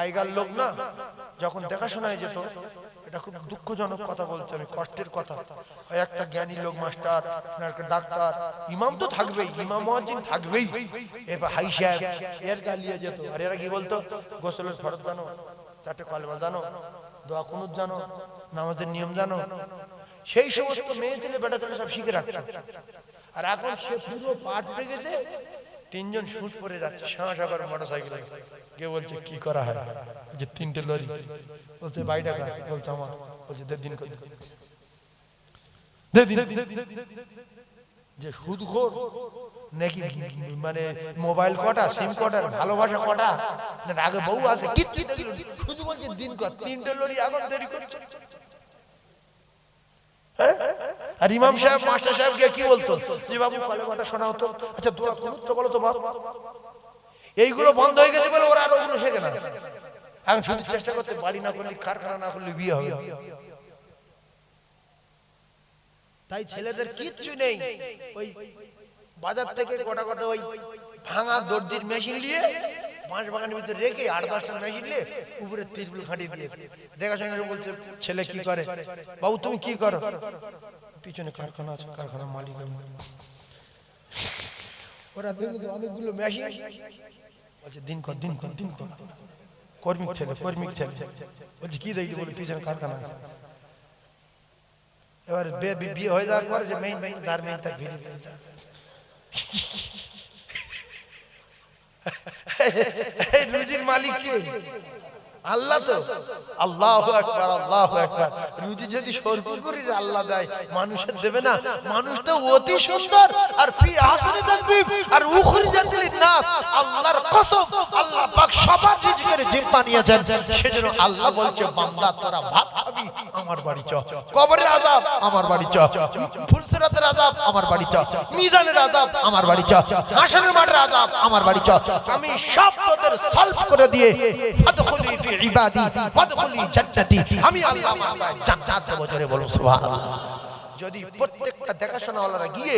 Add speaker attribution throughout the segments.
Speaker 1: Iger লোক না যখন দেখাশোনায় যেত এটা খুব দুঃখজনক কথা বলছে আমি কষ্টের কথা। একটা জ্ঞানী লোক মাস্টার একটা ডাক্তার ইমাম তো থাকবেই ইমাম থাকবেই। এবার হাই সাহেব এর গালিয়ে যেত। আর এরা কি বলতো? গোসলের ফরজ জানো চারটে কলমা জানো দোয়া কুনুত জানো নামাজের নিয়ম জানো। সেই সমস্ত মেয়ে ছেলে বেটা ছেলে সব শিখে রাখতো। আর এখন সে পুরো পাঠ পেয়ে গেছে তিনজন শুট পরে যাচ্ছে করে মোটর সাইকেলে কে বলছে, কি করা হয়? যে, তিনটে লরি। বলছে বাই টাকা বলছে, আমার। বলছে, দে দিন কত দে নাকি মানে মোবাইল কটা, সিম কটা, ভালোবাসা কটা? না আগে বউ আছে কি কি দেখল শুধু বলছে, দিন কত তিনটে লরি এখন দেরি করছে। হ্যাঁ? আর ইমাম সাহেব মাস্টার সাহেবকে কি বলতো? যে বাবু কলেমাটা শোনা হতো। আচ্ছা দোয়া কুনুতটা বলো তো বাপ এইগুলো বন্ধ হয়ে গেছে বলে ওরা আর ওগুলো শেখে না। এখন শুধু চেষ্টা করতে বাড়ি না করলে কারখানা না করলে বিয়ে হবে। তাই ছেলেদের কিচ্ছু নেই। ওই বাজার থেকে গোটা গোটা ওই ভাঙা দর্জির মেশিন নিয়ে বাঁশ বাগানের ভিতরে রেখে আট দশটা মেশিন নিয়ে উপরে তিরপুল খাটিয়ে দিয়েছে। দেখাশোনা বলছে ছেলে কি করে? বাবু তুমি কি করো? পিছনে কারখানা আছে কারখানার মালিক আমি। ওরা দেখবে অনেকগুলো মেশিন বলছে দিন কর দিন কর দিন কর। কর্মিক ছেলে কর্মিক ছেলে। বলছে কি দেখলি? বলে পিছনে কারখানা আছে। এবার বে- বি- বিয়ে হয়ে যাওয়ার পরে যে মেইন মেইন যার মেইন তার ভিড়ে দিয়ে যায়। এই রুজির মালিক কে? আল্লাহ তো। আল্লাহ একবার আল্লাহ একবার রুজি যদি সর্বপুরীর আল্লাহ দেয় মানুষের দেবে না। মানুষ তো অতি সুন্দর। আর ফি আহসানি তাকবীব আর উখরি জাতিল নাস আল্লাহর কসম, আল্লাহ পাক সবার রিজিকের জিম্মা নিয়েছেন। সেজন্য আল্লাহ বলছে, বান্দা, তোরা ভাত খাবি আমার বাড়ি চ। কবরের আযাব আমার বাড়ি চ। ফুলসিরাতের আযাব আমার বাড়ি চ। মিজানের আযাব আমার বাড়ি চ। হাসরের মাঠের আযাব আমার বাড়ি চ। আমি সব তোদের সলভ করে দিয়ে ফাদখুলি ফি ইবাদি ওয়াদখুলি জান্নাতি। আমি আল্লাহ আমার জান্নাত দেব জোরে বলুন, সুবহানাল্লাহ। যদি প্রত্যেকটা দেখাশোনাওয়ালারা গিয়ে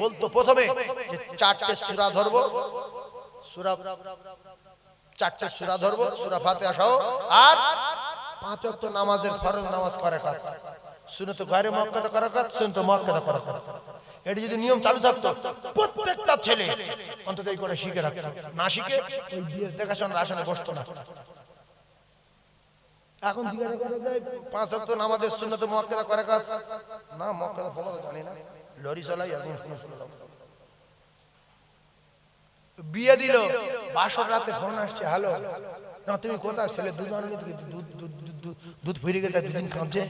Speaker 1: বলতো প্রথমে যে চারটে সূরা ধরবো। সূরা চারটে সূরা ধরবো, সূরা ফাতিহা সহ, আর পাঁচ ওয়াক্ত নামাজের ফরজ নামাজ করে কাজ শুনে তো গায়রে মুআক্কাদা করা কাজ শুনে তো মুআক্কাদা করা। কাজ এটা যদি নিয়ম চালু থাকতো, প্রত্যেকটা ছেলে অন্তত এই করে শিখে রাখতো। না শিখে, ওই বিয়ের দেখাশোনার আসনে বসতো না। এখন জিজ্ঞাসা করা যায় পাঁচ ওয়াক্ত নামাজের শুনে তো মুআক্কাদা করে। কাজ না মুআক্কাদা ফলো জানি না। লরি চালাই এখন শুনে শুনে। বিয়ে দিল, বাসর রাতে ফোন আসছে, হ্যালো, না, তুমি কোথায়? ছেলে দুধ আনো দুধ ফিরে গেছে দুদিন কাঁপছে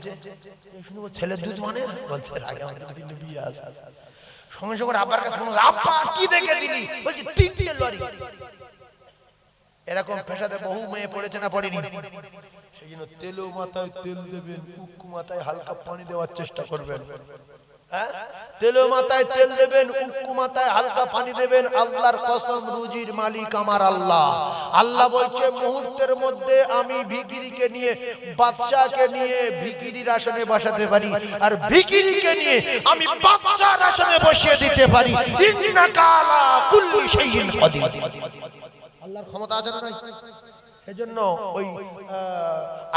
Speaker 1: শুনে দুধ মানে? বলছে আগে তিনটে বিয়ে আছে। সঙ্গে সঙ্গে আব্বার কাছে ফোন আব্বা কি দেখে দিলি? বলছি, তিনটে লরি। এরকম পেশাতে বহু মেয়ে পড়েছে না পড়েনি? সেই জন্য তেলো মাথায় তেল দেবেন উক্কু মাথায় হালকা পানি দেওয়ার চেষ্টা করবেন। হ্যাঁ? তেলো মাথায় তেল দেবেন উক্কু মাথায় হালকা পানি দেবেন, আল্লাহর কসম রুজির মালিক আমার আল্লাহ। আল্লাহ বলছে, মুহূর্তের মধ্যে আমি ভিকিরিকে নিয়ে বাচ্চাকে নিয়ে ভিকিরির আসনে বসাতে পারি, আর ভিকিরিকে নিয়ে আমি বাচ্চার আসনে বসিয়ে দিতে পারি। ইন্নাকা আলা কুল্লি শাইইন কাদির। আল্লাহর ক্ষমতা আছে না নাই সেজন্য ওই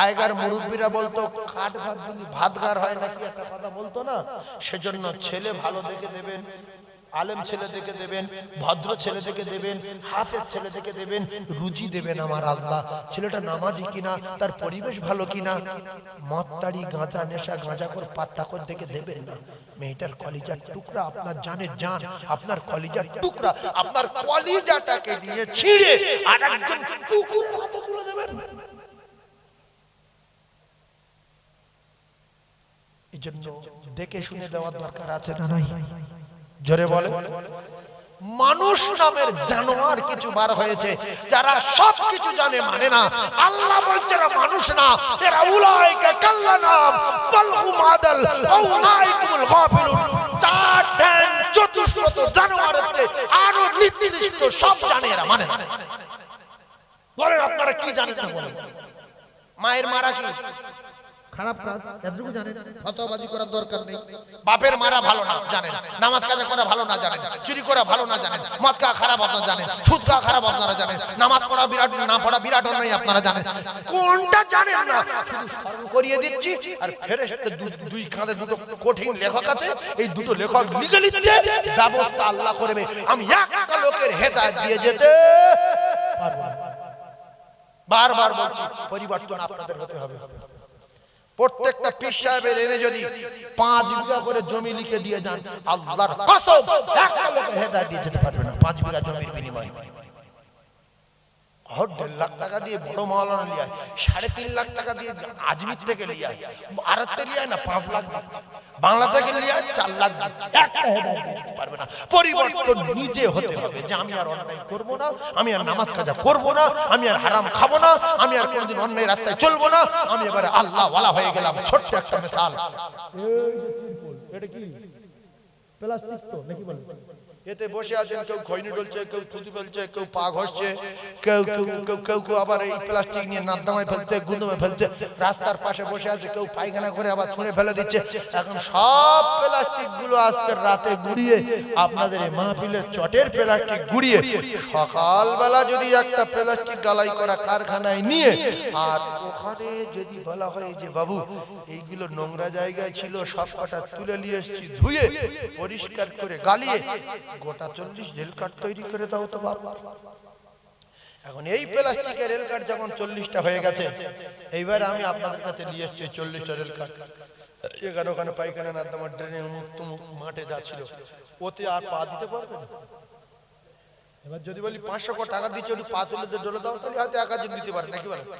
Speaker 1: আয়গার মুরব্বীরা বলতো, খাট ভাত ভাতগার ভাত গার হয় নাকি? একটা কথা বলতো না। সেজন্য ছেলে ভালো দেখে দেবেন আলেম ছেলে থেকে দেবেন, ভদ্র ছেলে থেকে দেবেন, হাফেজ ছেলে থেকে দেবেন রুচি দেবেন আমার আল্লাহ। ছেলেটা নামাজি কিনা, তার পরিবেশ ভালো কিনা? মত্তারি গাঁজা, নেশা, গাঁজা করে পাত্তা করে দেখে দেবেন না। মেয়েটার কলিজার টুকরা আপনার জানের জান, আপনার কলিজার টুকরা, আপনার কলিজাটাকে নিয়ে ছিঁড়ে আর একজন কুকুর হাতে তুলে দেবেন। এই জন্য দেখে শুনে দেওয়ার দরকার আছে না নাই? জোরে বলে, মানুষ নামের জানোয়ার কিছু বার হয়েছে, যারা সব কিছু জানে মানে না। আল্লাহ বলছে এরা মানুষ না, এরা উলাইকা কাল্লানাম বালহুম আদাল আউলাইকুমুল গাফিলুন। চার ঠ্যাং, চতুষ্পদ জানোয়ার হচ্ছে, আরও নির্দিষ্ট সব জানে এরা মানে না। বলেন আপনারা কি জানেন না বলেন? মায়ের মারা কি?
Speaker 2: খারাপ কাজ, এতটুকু জানেন ফতোয়াবাজি করার দরকার নেই।
Speaker 1: বাপের মারা ভালো না জানেন, নামাজ কাজা করা ভালো না জানেন, চুরি করা ভালো না জানেন, মদ খাওয়া খারাপ আপনারা জানেন, সুদ খাওয়া খারাপ আপনারা জানেন, নামাজ পড়া বিরাট, না পড়া বিরাট অন্যায় আপনারা জানেন। কোনটা জানেন না? শুধু স্মরণ করিয়ে দিচ্ছি, আর ফেরে দুই কাঁধে দুটো কঠিন লেখক আছে, এই দুটো লেখক লিখে নিচ্ছে, ব্যবস্থা আল্লাহ করবে আমি একটা লোকের হেদায়ত দিয়ে যেতে পারব বারবার বলছি, পরিবর্তন আপনাদের হতে হবে। প্রত্যেকটা পীর সাহেবের এনে যদি পাঁচ বিঘা করে জমি লিখে দিয়ে যান, আল্লাহর কসম, একটা লোকের হেদায়েত দিয়ে যেতে পারবে না। পাঁচ বিঘা জমির বিনিময়ে। সাড়ে তিন লাখ টাকা দিয়ে থেকে বাংলা থেকে পরিবর্তন নিজে হতে হবে যে আমি আর অন্যায় করব না, আমি আর নামাজ কাজা করব না, আমি আর হারাম খাব না, আমি আর কোনোদিন অন্যায় রাস্তায় চলবো না। আমি এবারে আল্লাহ হয়ে গেলাম, ছোট্ট একটা
Speaker 2: কি? প্লাস্টিক তো, নাকি
Speaker 1: এতে বসে আছেন কেউ খৈনি ডলছে কেউ থুতু ফেলছে কেউ পা ঘষছে কেউ কেউ কেউ কেউ কেউ আবার এই প্লাস্টিক নিয়ে নাদামায় ফেলছে গুন্দমে ফেলছে রাস্তার পাশে বসে আছে কেউ পায়খানা করে আবার ছুঁড়ে ফেলে দিচ্ছে। এখন সব প্লাস্টিকগুলো আজকের রাতে গুড়িয়ে আপনাদের এই মাহফিলের চটের প্লাস্টিক গুড়িয়ে সকালবেলা যদি একটা প্লাস্টিক গালাই করা কারখানায় নিয়ে আর ওখানে যদি বলা হয় যে বাবু এইগুলো নোংরা জায়গায় ছিল সব কটা তুলে নিয়ে এসেছি ধুয়ে পরিষ্কার করে গালিয়ে গোটা চল্লিশ রেল কার্ড তৈরি করে দাও তো বাবা এখন এই প্লাস্টিকের রেল কার্ড যখন চল্লিশটা হয়ে গেছে, এইবার আমি আপনাদের কাছে নিয়ে এসেছি চল্লিশটা রেল কার্ড এখানে ওখানে পায়খানা নাদ্দামা ড্রেনে মুখ তুমুক মাঠে যাচ্ছিল ওতে আর পা দিতে পারবে না। এবার যদি বলি পাঁচশো টাকা দিচ্ছে, একটু পা তুলে ডলে দাও, তাহলে হয়তো একা দিতে পারে, নাকি বলে? না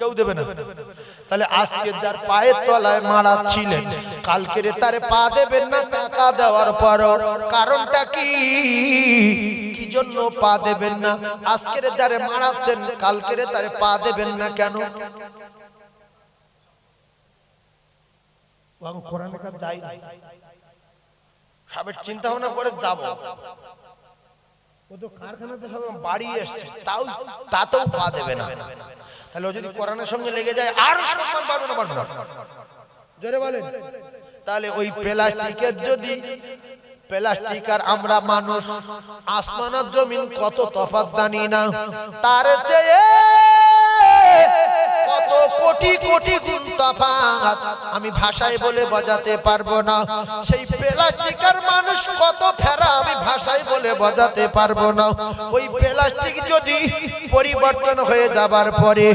Speaker 1: কেউ দেবে না। তাহলে আজকে যার পায়ের তলায় মারা ছিলেন তারে পা দেবেন না, টাকা দেওয়ার পর কারণটা কি? জন্য পা দেবেন না? আজকের যারে মারাচ্ছেন কালকের তারে পা দেবেন না কেন? চিন্তা ভাবনা করে যাব।
Speaker 2: তো কারখানাতে সব
Speaker 1: বাড়ি এসছে, তাও তাতেও পা দেবে না। তাহলে যদি কোরআনের সঙ্গে লেগে যায়, আর সম্মান পাবে না পাবে না
Speaker 2: জোরে বলেন।
Speaker 1: তাহলে ওই প্লাস্টিকের যদি, প্লাস্টিক আর আমরা মানুষ আসমান আর জমিন কত তফাৎ জানি না, তার চেয়ে কত কোটি কোটি গুণ তফাৎ। আমি ভাষায় বলে বোঝাতে পারব না। সেই প্লাস্টিকের মানুষ কত ফেরা, আমি ভাষায় বলে বোঝাতে পারব না। ওই প্লাস্টিক যদি পরিবর্তন হয়ে যাবার পরে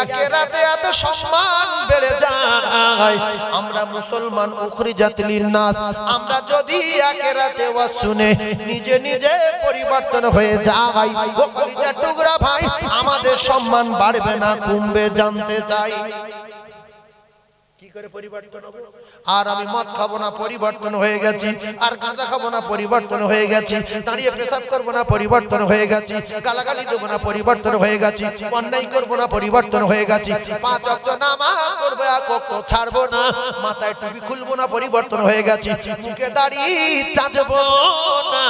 Speaker 1: একে রাতে এত সম্মান বেড়ে যায়। আমরা মুসলমান উখরি জাতির নাস আমরা যদি একে রাতে ওয়াজ শুনে নিজে নিজে পরিবর্তন হয়ে কলিজা টুকরা ভাই, আমাদের সম্মান বাড়বে না, কমবে জানতে চাই। করে পরিবর্তন হবে। আর আমি মদ খাব না, পরিবর্তন হয়ে গেছি। আর গাঁজা খাব না, পরিবর্তন হয়ে গেছি। দাঁড়িয়ে পেশাব করব না, পরিবর্তন হয়ে গেছি। গালাগালি দেবো না, পরিবর্তন হয়ে গেছি। অন্যায় করব না, পরিবর্তন হয়ে গেছি। পাঁচ অক্ট নামাজ ছাড়বো না। মাথায় টুপি খুলবো না, পরিবর্তন হয়ে গেছি। মুখে দাঁড়িয়ে চাঁচবো না,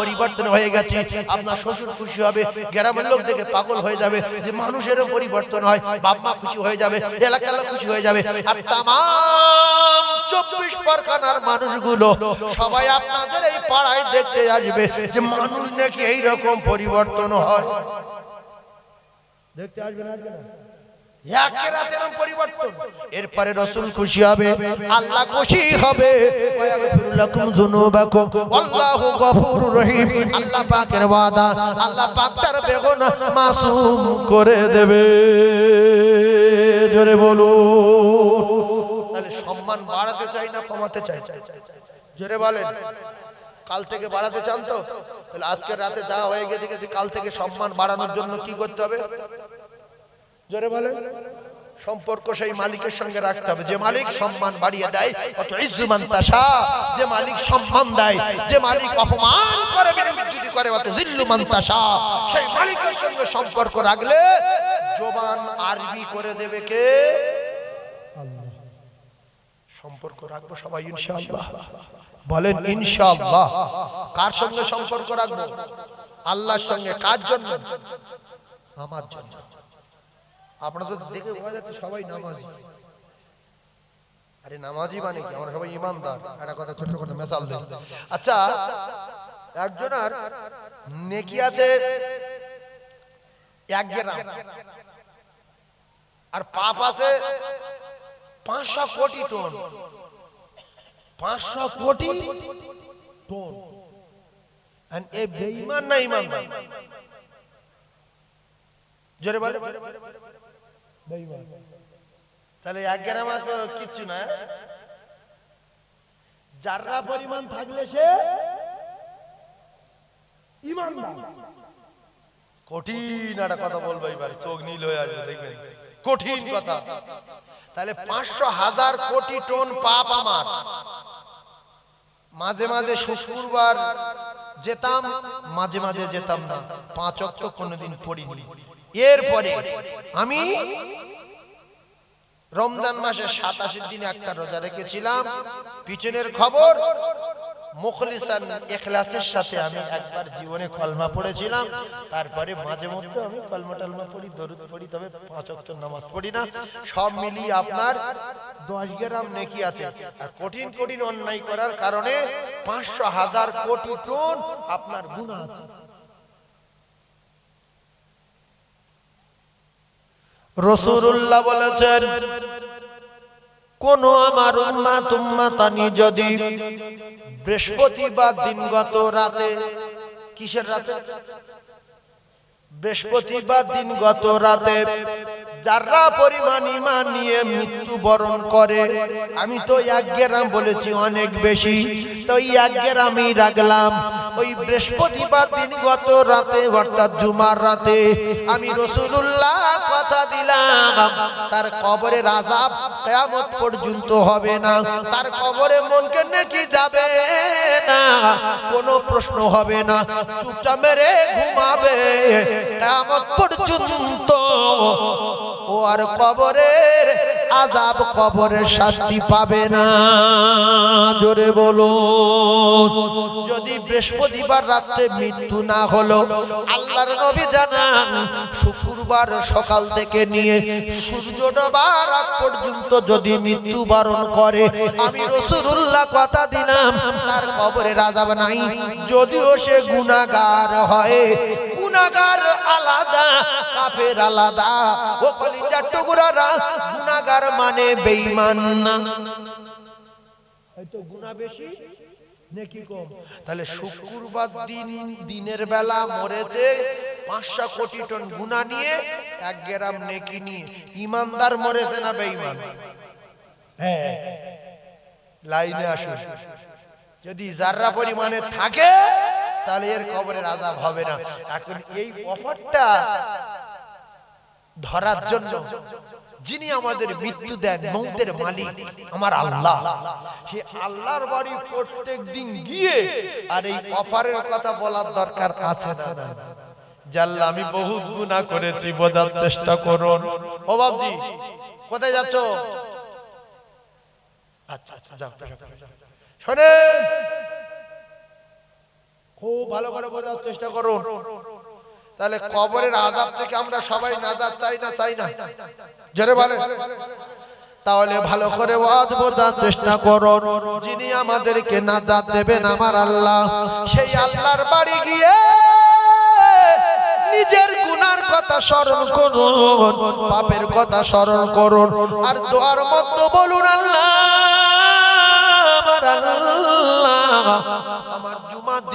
Speaker 1: পরিবর্তন হয়ে গেছি। আপনার শ্বশুর খুশি হবে, গ্রামের লোক দেখে পাগল হয়ে যাবে যে মানুষেরও পরিবর্তন হয়। বাপ মা খুশি হয়ে যাবে, এলাকার খুশি হয়ে যাবে। আর তামাম চব্বিশ পরখানার মানুষগুলো সবাই আপনাদের এই পাড়ায় দেখতে আসবে যে মানুষ নাকি পরিবর্তন হয়।
Speaker 2: দেখতে আসবে
Speaker 1: এরপরে খুশি হবে, আল্লাহ খুশি হবে। আল্লাহু করে দেবে। জোরে বলুন। সম্মান বাড়াতে চাই না কমাতে চাই। জোরে বলেন। কাল থেকে বাড়াতে চান তো? তাহলে আজকে রাতে যা হয়ে গেছে গেছে, কাল থেকে সম্মান বাড়ানোর জন্য কি করতে হবে? জোরে বলে সম্পর্ক সেই মালিকের সঙ্গে রাখতে হবে। যে মালিক সম্মান বাড়িয়ে দেয় অত ইজ্জুমান তাশা। যে মালিক সম্মান দেয়, যে মালিক অপমান করে, বিরুদ্ধি করে অত জিল্লুমান তাশা। সেই মালিকের সঙ্গে সম্পর্ক রাখলে জবান আরবি করে দেবে কে? সম্পর্ক রাখব সবাই, ইনশাআল্লাহ। বলেন, ইনশাআল্লাহ। কার সঙ্গে সম্পর্ক রাখব? আল্লাহর সঙ্গে। কার জন্য? আমার জন্য। আপনাদের দেখে বোঝা যাচ্ছে সবাই নামাজি। আরে নামাজি মানে কি? আমরা সবাই ইমানদার। একটা কথা ছোট কথা, মেসাল দেই। আচ্ছা একজনের নেকি আছে এক গ্রাম। আর পাপ আছে পাঁচশো কোটি টন। পাঁচশো কোটি টন। এ তাহলে কিচ্ছু না
Speaker 2: যাররা পরিমাণ থাকলে সে
Speaker 1: কঠিন একটা কথা বলব এবার চোখ নীল হয়ে আসবে, দেখবেন। কঠিন কথা। তাহলে পাঁচশো হাজার কোটি টন পাপ আমার। মাঝে মাঝে শুক্রবার যেতাম, মাঝে মাঝে যেতাম না। পাঁচ অক্ট কোনোদিন পড়িনি। এরপরে আমি রমজান মাসের সাতাশের দিনে একটা রোজা রেখেছিলাম। পিছনের খবর মুখলিসান এখলাসের সাথে আমি একবার জীবনে কলমা পড়েছিলাম। তারপরে মাঝে মধ্যে আমি কলমা টলমা পড়ি, দরুদ পড়ি, তবে পাঁচ অক্ট নামাজ পড়ি না। সব মিলিয়ে আপনার দশ গ্রাম নেকি আছে। আর কঠিন কঠিন অন্যায় করার কারণে পাঁচশো হাজার কোটি টন আপনার গুণা আছে। রসুল্লাহ বলেছেন কোন আমার উম্মা তুম্মা তানি যদি বৃহস্পতিবার দিনগত রাতে, কিসের রাতে? বৃহস্পতিবার দিন গত রাতে যারা পরিমাণ ইমান নিয়ে মৃত্যু বরণ করে, আমি তো এক বলেছি অনেক বেশি, তো এক গ্রামই রাখলাম। ওই বৃহস্পতিবার দিন গত রাতে, অর্থাৎ জুমার রাতে, আমি রসুল্লাহ কথা দিলাম, তার কবরে আজাব কেয়ামত পর্যন্ত হবে না। তার কবরে মনকে নাকি যাবে না, কোনো প্রশ্ন হবে না। চুপটা মেরে ঘুমাবে, কেয়ামত পর্যন্ত। ও আর কবরের আজাব কবরের শাস্তি পাবে না। জোরে বলো যদি বৃহস্পতিবার রাত্রে মৃত্যু না হলো, আল্লাহর নবী জানান, শুক্রবার সকাল থেকে নিয়ে সূর্য ডোবার পর্যন্ত যদি মৃত্যু বরণ করে, আমি রসুল্লাহ কথা দিলাম, তার কবরে রাজাব নাই যদিও সে গুণাগার হয় গুণাগার আলাদা, কাফের আলাদা। ও কলিজার টুকুরারা গুণাগার মানে বেঈমান না।
Speaker 2: হয়তো গুণা বেশি? নেকি কম?
Speaker 1: তাহলে শুক্রবার দিন দিনের বেলা মরেছে পাঁচশো কোটি টন গুণা নিয়ে এক গ্রাম নেকি নিয়ে। ইমানদার মরেছে না বেঈমান?
Speaker 2: হ্যাঁ।
Speaker 1: লাইনে আসুন। যদি যাররা পরিমাণে থাকে তাহলে এর কবরের আজাব হবে না। এখন এই অফারটা ধরার জন্য যিনি আমাদের মৃত্যু দেন মৌতের মালিক আমার আল্লাহ। সে আল্লাহর বাড়ি প্রত্যেক দিন গিয়ে আর এই অফারের কথা বলার দরকার আছে না? জাল্লা আমি বহুত গুনাহ করেছি বোঝার চেষ্টা করুন। ও বাবজি কোথায় যাচ্ছ? আচ্ছা আচ্ছা যাও। শোনেন। খুব ভালো করে বোঝার চেষ্টা করুন। তাহলে কবরের আজাব থেকে আমরা সবাই নাজাত চাই না চাই না? জোরে বলেন। তাহলে ভালো করে ওয়াজ বোঝার চেষ্টা করুন যিনি আমাদেরকে নাজাত দেবেন আমার আল্লাহ সেই আল্লাহর বাড়ি গিয়ে নিজের গুনার কথা স্মরণ করুন পাপের কথা স্মরণ করুন। আর দোয়ার মধ্যে বলুন আল্লাহ আমার আল্লাহ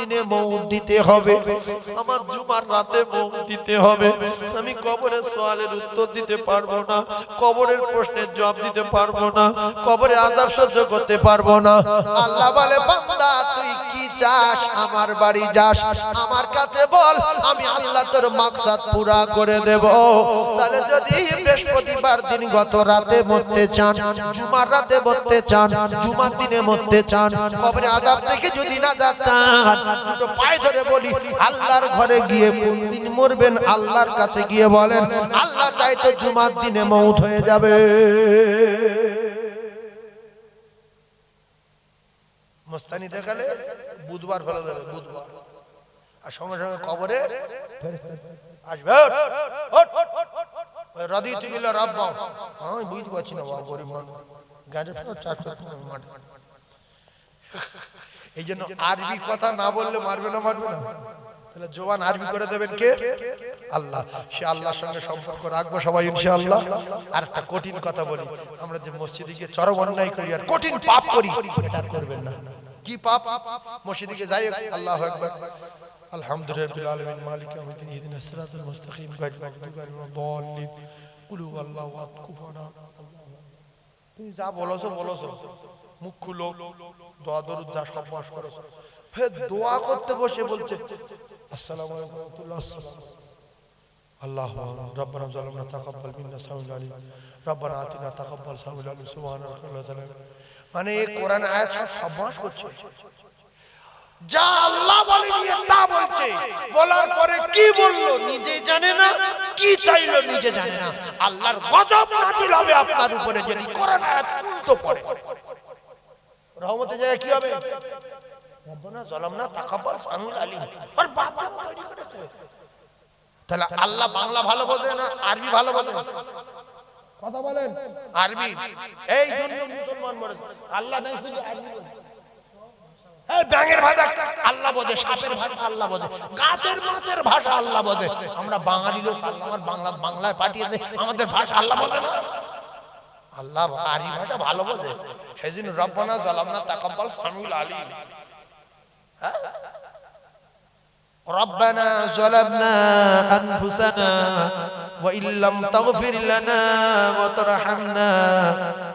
Speaker 1: দিনে মৌত দিতে হবে। আমার জুমার রাতে মৌত দিতে হবে। আমি কবরের সওয়ালের উত্তর দিতে পারব না, কবরের প্রশ্নের জবাব দিতে পারব না, কবরে আযাব সহ্য করতে পারব না। আল্লাহ বলে, বান্দা, তুই কি চাস? আমার বাড়ি যাস। আমার কাছে বল, আমি আল্লাহ তোর মাকসাদ পুরা করে দেব। তাহলে যদি বৃহস্পতিবার দিন গত রাতে মরতে চান, জুমার রাতে মরতে চান, জুমার দিনে মরতে চান, কবরে আজাব থেকে যদি না যা দুটো পায়ে ধরে বলি, আল্লাহর ঘরে গিয়ে কোন দিন মরবেন? আল্লাহর কাছে গিয়ে বলেন, আল্লাহ চাইতে জুমার দিনে মৌত হয়ে যাবে। বুধবার ফেলে দেবে, বুধবার। আর সঙ্গে সঙ্গে কবরে আসবে। রাদিতু বিল্লাহ রাব্বা। আমি বুঝতে পারছি না এই জন্য আরবি কথা না বললে মারবে না মারবে না তাহলে জোয়ান আরবি করে দেবেন কে আল্লাহ সে আল্লাহর সঙ্গে সম্পর্ক রাখব সবাই ইনশাআল্লাহ আর একটা কঠিন কথা বলি আমরা যে মসজিদে গিয়ে চরম অন্যায় করি আর কঠিন পাপ করি এটা করবেন না কি পাপ মসজিদে গিয়ে যাই আল্লাহ একবার আলহামদুলিল্লাহ আলামিন মালিক ইয়াউমিদ্দিন ইহদিনাস সিরাতাল মুস্তাকিম গায়রিল মাগদুবি আলাইহিম ওয়ালাদ দাল্লিন কুল কুফুয়ান আহাদ তুমি যা বলছো বলছো মুখ খুলো, দোয়া দরুদ যা সব পাশ করো। ফের দোয়া করতে বসে বলছে, আসসালামু আলাইকুম রাহমাতুল্লাহ রব্বানা জালামনা তাকাব্বাল মিন্না সামিল রব্বানা আতিনা তাকাব্বাল সামিল সুবহানাল্লাহ মানে এই কোরআন আয়াত সব করছে। যা আল্লাহ তা বলছে। বলার পরে কি বলল নিজে জানে না, কি চাইলো নিজে জানে না। আল্লাহর গজব নাজিল হবে আপনার উপরে যদি কোরআন আয়াত উল্টো পড়ে। রহমতে জায়গায় কি হবে? আল্লাহ বোঝে ভাষা সাপের ভাষা আল্লাহ বোঝে, গাছের মাছের ভাষা আল্লাহ বোঝে। আমরা বাঙালি লোক, আল্লাহ বাংলা বাংলায় পাঠিয়েছে, আমাদের ভাষা আল্লাহ বোঝে না। আল্লাহ আরবি ভাষা ভালো বোঝে সেই জন্য রব্বানা জালামনা তাকাব্বাল সামিউল আলিম হ্যাঁ ربنا ظلمنا أنفسنا وإن لم تغفر لنا وترحمنا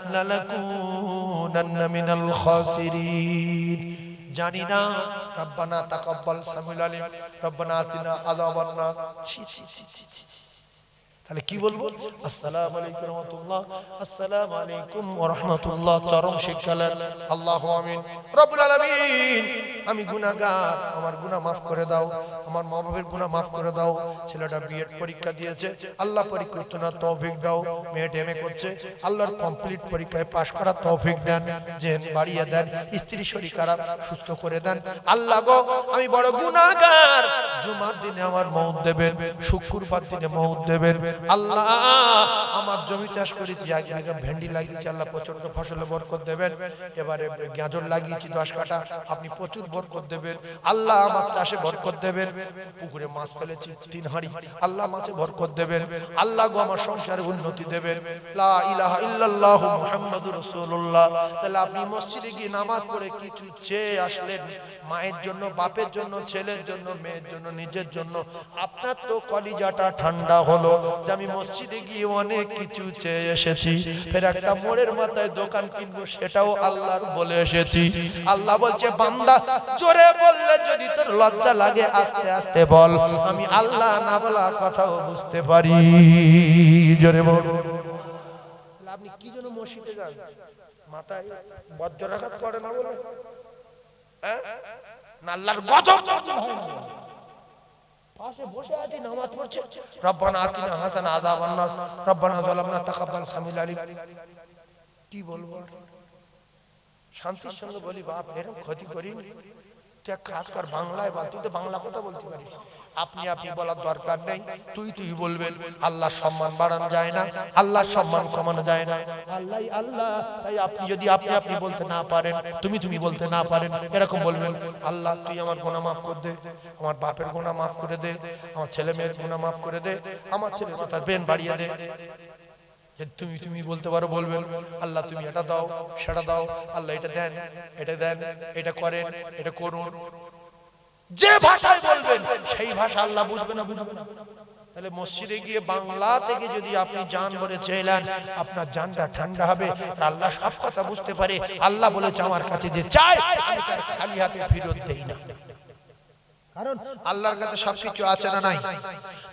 Speaker 1: لنكونن من الخاسرين জানি না রব্বানা তাকাব্বাল সামিউল আলিম রব্বানা আতিনা আযাবান নার ছি ছি ছি ছি ছি ছি। তাহলে কি বলব? আসসালামু আলাইকুম রহমতুল্লাহ, আসসালামু আলাইকুম রাহমাতুল্লাহ চরম শিক্ষালেন আল্লাহু আমিন। রব্বুল আলামিন, আমি গুনাহগার, আমার গুনাহ মাফ করে দাও। আমার মা বাবার গুনাহ মাফ করে দাও। ছেলেটা বিএড পরীক্ষা দিয়েছে। আল্লাহ পরীক্ষা উত্তীর্ণ তৌফিক দাও। মেয়ে এমএ করছে। আল্লাহর কমপ্লিট পরীক্ষায় পাশ করার তৌফিক দেন। জেন বাড়িয়ে দেন। স্ত্রী শরীর খারাপ, সুস্থ করে দেন। আল্লাহ গো, আমি বড় গুনাহগার। জুমার দিনে আমার মৌত দেবেন। শুক্রবার দিনে মৌত দেবেন। আল্লাহ আমার জমি চাষ করেছি এক বিঘা ভেন্ডি লাগিয়েছি আল্লাহ প্রচণ্ড ফসলে বরকত দেবেন। এবারে গাজর লাগিয়েছি দশ কাটা আপনি প্রচুর বরকত দেবেন। আল্লাহ আমার চাষে বরকত দেবেন। পুকুরে মাছ ফেলেছি তিন হাঁড়ি আল্লাহ মাছে বরকত দেবেন। আল্লাহ গো আমার সংসারে উন্নতি দেবেন। লা ইলাহা ইল্লাল্লাহু মুহাম্মাদুর রাসূলুল্লাহ। তাহলে আপনি মসজিদে গিয়ে নামাজ পড়ে কিছু চেয়ে আসলেন মায়ের জন্য বাপের জন্য ছেলের জন্য মেয়ের জন্য নিজের জন্য। আপনার তো কলিজাটা ঠান্ডা হলো। আমি মসজিদে গিয়ে অনেক কিছু চেয়ে এসেছি। ফের একটা মোড়ের মাথায় দোকান কিনবো, সেটাও আল্লাহর বলে এসেছি। আল্লাহ বলছে, বান্দা, জোরে বললে যদি তোর লজ্জা লাগে, আস্তে আস্তে বল। আমি আল্লাহ না বলা কথাও বুঝতে পারি। জোরে বল। আপনি কি জন্য মসজিদে যান? মাথায় বজ্রাঘাত করে না বলে? হ্যাঁ? না আল্লাহর গজব। কি বলব? বলি, বাপ ক্ষতি করি কাজ কর, বাংলায় বল তুই তো বাংলা কথা বলতে পারিস। আপনি আপনি বলার দরকার নেই তুই তুই বলবেন আল্লাহর সম্মান বাড়ানো যায় না আল্লাহর সম্মান কমানো যায় না। আল্লাহ আল্লাহ তাই আপনি যদি আপনি আপনি বলতে না পারেন তুমি তুমি বলতে না পারেন এরকম বলবেন আল্লাহ তুই আমার গোনা মাফ করে দে আমার বাপের গোনা মাফ করে দে আমার ছেলে মেয়ের গুনাহ মাফ করে দে আমার ছেলে মাথার বেন বাড়িয়ে দে। তুমি তুমি বলতে পারো বলবেন আল্লাহ তুমি এটা দাও সেটা দাও আল্লাহ এটা দেন এটা দেন এটা করেন এটা করুন যে ভাষায় বলবেন, সেই ভাষা আল্লাহ বুঝবে না বুঝবে না। তাহলে মসজিদে গিয়ে বাংলা থেকে যদি আপনি জান বলে চাইলেন আপনার জানটা ঠান্ডা হবে আল্লাহ সব কথা বুঝতে পারে। আল্লাহ বলেছে আমার কাছে যে চায় আমি তার খালি হাতে ফেরত দেই না। কারণ আল্লাহর কাছে সবকিছু আছে না নাই?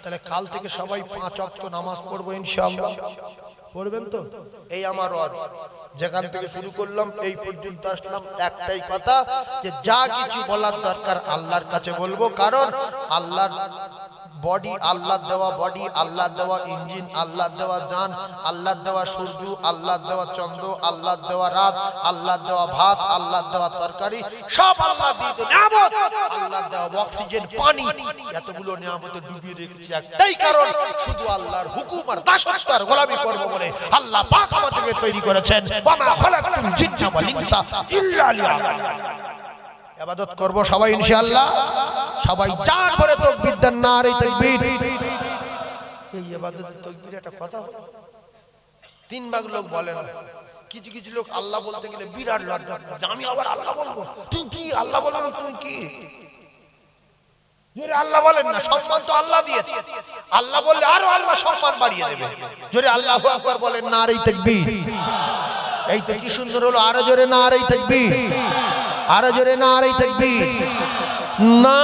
Speaker 1: তাহলে কাল থেকে সবাই পাঁচ অক্ত নামাজ পড়ব ইনশাআল্লাহ। পড়বেন তো? এই আমার রথ যেখান থেকে শুরু করলাম, এই পর্যন্ত আসলাম। একটাই কথা, যে যা কিছু বলার দরকার আল্লাহর কাছে বলব। কারণ আল্লাহর বডি আল্লাহ দেওয়া বডি আল্লাহ দেওয়া ইঞ্জিন আল্লাহ দেওয়া যান আল্লাহ দেওয়া সূর্য আল্লাহ দেওয়া চন্দ্র আল্লাহ দেওয়া রাত আল্লাহ দেওয়া ভাত আল্লাহ দেওয়া তরকারি, সব আল্লাহ দিয়ে নিয়ামত! আল্লাহ দেওয়া অক্সিজেন, পানি। এতগুলো নিয়ামতে ডুবিয়ে রেখেছি একটাই কারণ, শুধু আল্লাহর হুকুম আর দাসত্ব আর গোলামি করব বলে আল্লাহ পাক আমাদেরকে তৈরি করেছেন। ওয়া মা খালাকতুল জিন্না ওয়াল ইনসা ইল্লা লিয়াবুদুন। আবাদত করব সবাই, ইনশাআল্লাহ। সবাই জান ভরে তাকবীর দেন না আর এই তাকবীর। এই আবাদতের তাকবীর একটা কথা তিন ভাগ লোক বলে না। কিছু কিছু লোক আল্লাহ বলতে গেলে বিরাট লজ্জা করে আমি আবার আল্লাহ বলব? তুই কি আল্লাহ বলো তুই কি? জোরে আল্লাহ বলেন না, সম্মান তো আল্লাহ দিয়েছে। আল্লাহ বললে আরও আল্লাহ সম্মান বাড়িয়ে দেবে। জোরে আল্লাহ আকবার বলেন না আর এই তাকবীর। এই তো কি সুন্দর হলো, আরও জোরে না আর এই তাকবীর। আরও জোরে না আর এই তাকবীর। না